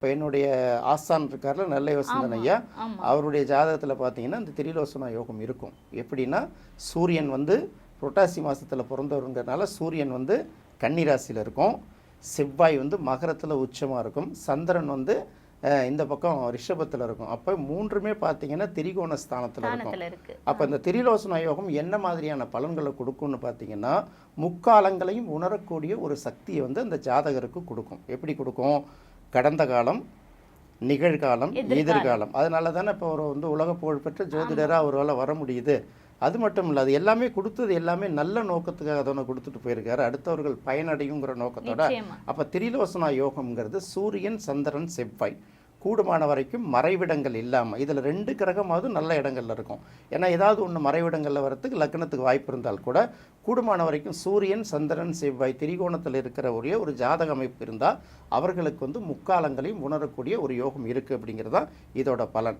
இப்போ என்னுடைய ஆஸ்தான் இருக்கார்ல நல்ல யோசனை ஐயா அவருடைய ஜாதகத்தில் பார்த்தீங்கன்னா இந்த திரிலோசனா யோகம் இருக்கும். எப்படின்னா சூரியன் வந்து புரட்டாசி மாசத்துல பிறந்தவருங்கிறனால சூரியன் வந்து கன்னிராசியில் இருக்கும். செவ்வாய் வந்து மகரத்தில் உச்சமாக இருக்கும். சந்திரன் வந்து இந்த பக்கம் ரிஷபத்தில் இருக்கும். அப்போ மூன்றுமே பார்த்தீங்கன்னா திரிகோண ஸ்தானத்தில் இருக்கும். அப்போ இந்த திரிலோசன யோகம் என்ன மாதிரியான பலன்களை கொடுக்கும்னு பார்த்தீங்கன்னா முக்காலங்களையும் உணரக்கூடிய ஒரு சக்தியை வந்து அந்த ஜாதகருக்கு கொடுக்கும். எப்படி கொடுக்கும்? கடந்த காலம் நிகழ்காலம் எதிர்காலம். அதனால தானே இப்போ ஒரு வந்து உலக புகழ்பெற்ற ஜோதிடராக அவரால் வர முடியுது. அது மட்டும் இல்லை அது எல்லாமே கொடுத்தது எல்லாமே நல்ல நோக்கத்துக்காக தானே கொடுத்துட்டு போயிருக்காரு. அடுத்தவர்கள் பயனடையுங்கிற நோக்கத்தோட அப்போ திரிலோசனா யோகம்ங்கிறது சூரியன் சந்திரன் செவ்வாய். கூடுமான வரைக்கும் மறைவிடங்கள் இல்லாமல் இதில் ரெண்டு கிரகமாவது நல்ல இடங்கள்ல இருக்கும். ஏன்னா ஏதாவது ஒன்று மறைவிடங்களில் வரத்துக்கு லக்னத்துக்கு வாய்ப்பு இருந்தால் கூட கூடுமான வரைக்கும் சூரியன் சந்திரன் செவ்வாய் திரிகோணத்தில் இருக்கிற ஒரே ஒரு ஜாதக அமைப்பு இருந்தால் அவர்களுக்கு வந்து முக்காலங்களையும் உணரக்கூடிய ஒரு யோகம் இருக்குது அப்படிங்கிறது தான் இதோட பலன்.